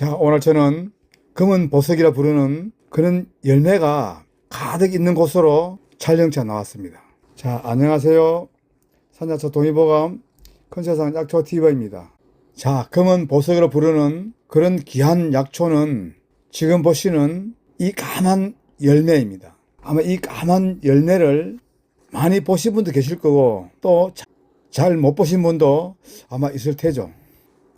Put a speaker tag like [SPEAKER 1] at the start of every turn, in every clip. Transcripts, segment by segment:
[SPEAKER 1] 자, 오늘 저는 검은 보석이라 부르는 그런 열매가 가득 있는 곳으로 촬영차 나왔습니다. 자, 안녕하세요. 산자초 동의보감 컨세상 약초 TV입니다. 자, 검은 보석이라 부르는 그런 귀한 약초는 지금 보시는 이 까만 열매입니다. 아마 이 까만 열매를 많이 보신 분도 계실 거고 또 잘 못 보신 분도 아마 있을 테죠.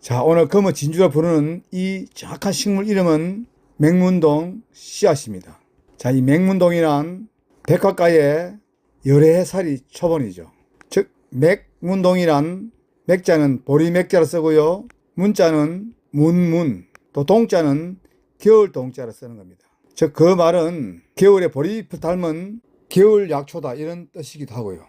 [SPEAKER 1] 자, 오늘 검은 진주라 부르는 이 정확한 식물 이름은 맹문동 씨앗입니다. 자, 이 맹문동이란 백화가의 열애살이 초본이죠. 즉, 맥문동이란 맥자는 보리 맥자로 쓰고요. 문자는 문문, 또 동자는 겨울 동자로 쓰는 겁니다. 즉, 그 말은 겨울에 보리잎을 닮은 겨울 약초다 이런 뜻이기도 하고요.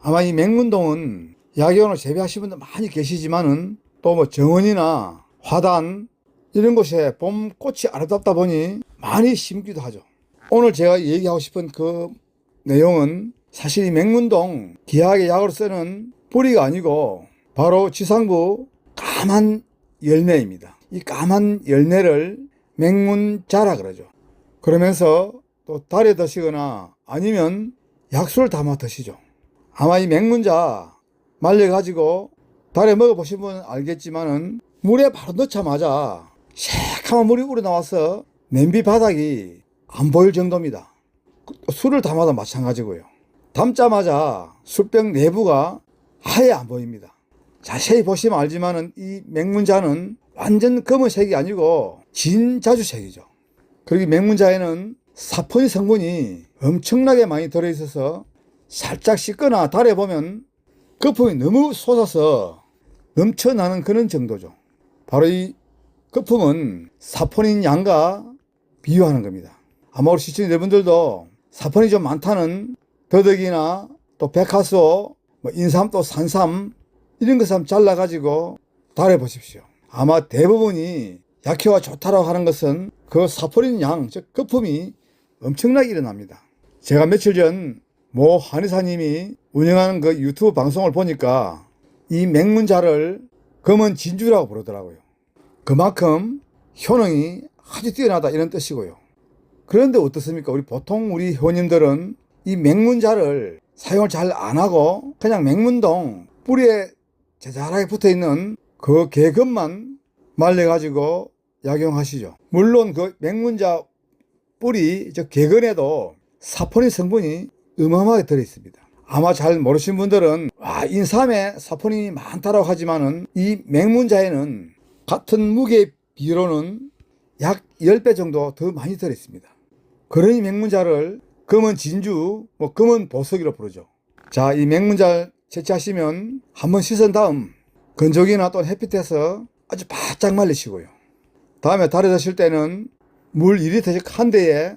[SPEAKER 1] 아마 이 맹문동은 약용으로 재배하시는 분들 많이 계시지만은 또 뭐 정원이나 화단 이런 곳에 봄 꽃이 아름답다 보니 많이 심기도 하죠. 오늘 제가 얘기하고 싶은 그 내용은 사실 이 맹문동 기하게 약으로 쓰는 뿌리가 아니고 바로 지상부 까만 열매입니다. 이 까만 열매를 맹문자라 그러죠. 그러면서 또 달에 드시거나 아니면 약수를 담아 드시죠. 아마 이 맹문자 말려가지고 달에 먹어보신 분은 알겠지만은 물에 바로 넣자마자 새카만 물이 우러나와서 냄비 바닥이 안 보일 정도입니다. 그 술을 담아도 마찬가지고요. 담자마자 술병 내부가 아예 안 보입니다. 자세히 보시면 알지만은 이 맹문자는 완전 검은색이 아니고 진자주색이죠. 그리고 이 맹문자에는 사포닌 성분이 엄청나게 많이 들어있어서 살짝 씻거나 달여보면 거품이 너무 쏟아서 넘쳐나는 그런 정도죠. 바로 이 거품은 사포닌 양과 비유하는 겁니다. 아마 우리 시청자 여러분들도 사포닌이 좀 많다는 더덕이나 또 백화소, 뭐 인삼 또 산삼 이런 것을 한번 잘라가지고 달여보십시오. 아마 대부분이 약효가 좋다라고 하는 것은 그 사포닌 양, 즉 거품이 엄청나게 일어납니다. 제가 며칠 전 모 한의사님이 운영하는 그 유튜브 방송을 보니까 이 맹문자를 검은 진주라고 부르더라고요. 그만큼 효능이 아주 뛰어나다 이런 뜻이고요. 그런데 어떻습니까? 우리 보통 우리 회원님들은 이 맹문자를 사용을 잘 안 하고 그냥 맹문동 뿌리에 자잘하게 붙어 있는 그 개근만 말려가지고 약용하시죠. 물론 그 맹문자 뿌리, 저 개근에도 사포닌 성분이 어마어마하게 들어있습니다. 아마 잘 모르신 분들은 와, 인삼에 사포닌이 많다고 하지만은 이 맹문자에는 같은 무게 비로는 약 10배 정도 더 많이 들어있습니다. 그러니 맹문자를 검은 진주, 뭐 검은 보석이라 부르죠. 자, 이 맹문자 채취하시면 한번 씻은 다음 건조기나 또 햇빛에서 아주 바짝 말리시고요. 다음에 달에 드실 때는 물 2리터씩 한 대에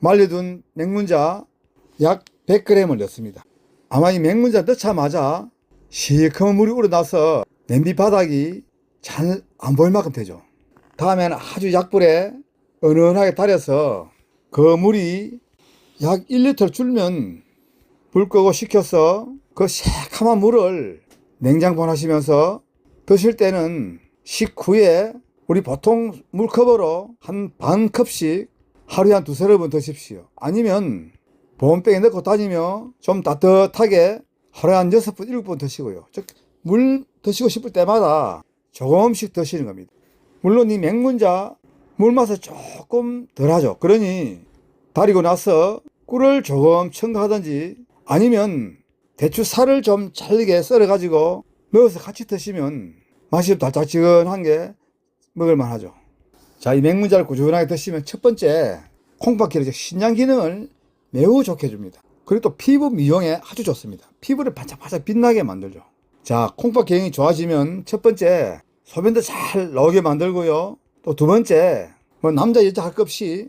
[SPEAKER 1] 말려둔 맹문자 약 100g을 넣습니다. 아마 이 맹문자 넣자마자 시커먼 물이 우러나서 냄비 바닥이 잘 안 보일 만큼 되죠. 다음에는 아주 약불에 은은하게 달여서 그 물이 약 1리터 줄면 불 끄고 식혀서 그 새카만 물을 냉장 보내시면서 드실 때는 식후에 우리 보통 물컵으로 한 반 컵씩 하루에 한 두세 번 드십시오. 아니면 보온병에 넣고 다니며 좀 따뜻하게 하루에 한 여섯 번, 일곱 번 드시고요. 즉, 물 드시고 싶을 때마다 조금씩 드시는 겁니다. 물론 이 맹문자 물 맛을 조금 덜하죠. 그러니 다리고 나서 꿀을 조금 첨가하든지 아니면 대추 살을 좀 잘게 썰어 가지고 넣어서 같이 드시면 맛이 좀 달짝지근한 게 먹을 만 하죠. 자, 이 맹문자를 꾸준하게 드시면 첫 번째 콩팥기를 신장 기능을 매우 좋게 해줍니다. 그리고 또 피부 미용에 아주 좋습니다. 피부를 반짝반짝 빛나게 만들죠. 자, 콩팥 기능이 좋아지면 첫 번째 소변도 잘 나오게 만들고요. 또 두 번째 뭐 남자 여자 할 것 없이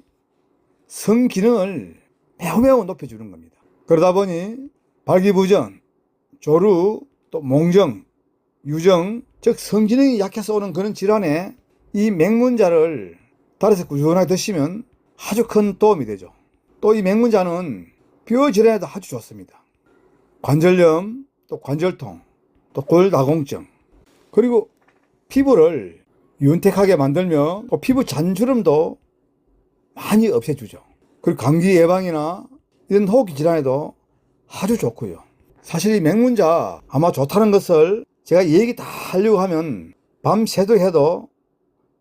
[SPEAKER 1] 성 기능을 매우 매우 높여주는 겁니다. 그러다 보니 발기부전, 조루, 또 몽정, 유정, 즉 성기능이 약해서 오는 그런 질환에 이 맹문자를 달에서 꾸준하게 드시면 아주 큰 도움이 되죠. 또 이 맹문자는 뼈 질환에도 아주 좋습니다. 관절염, 또 관절통, 또 골다공증, 그리고 피부를 윤택하게 만들며 또 피부 잔주름도 많이 없애주죠. 그리고 감기 예방이나 이런 호흡기 질환에도 아주 좋고요. 사실 이 맹문자 아마 좋다는 것을 제가 얘기 다 하려고 하면 밤 새도 해도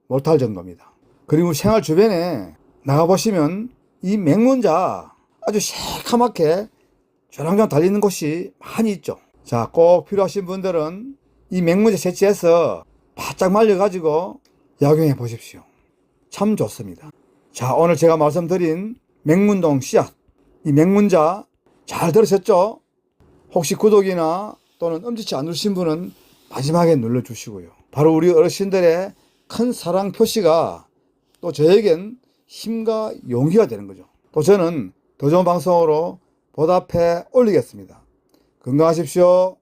[SPEAKER 1] 못할 정도입니다. 그리고 생활 주변에 나가보시면 이 맹문자 아주 새카맣게 조랑조랑 달리는 곳이 많이 있죠. 자, 꼭 필요하신 분들은 이 맹문자 채취해서 바짝 말려가지고 약용해 보십시오. 참 좋습니다. 자, 오늘 제가 말씀드린 맹문동 씨앗, 이 맹문자 잘 들으셨죠? 혹시 구독이나 또는 엄지치 안 누르신 분은 마지막에 눌러주시고요. 바로 우리 어르신들의 큰 사랑 표시가 또 저에겐 힘과 용기가 되는 거죠. 또 저는 더 좋은 방송으로 보답해 올리겠습니다. 건강하십시오.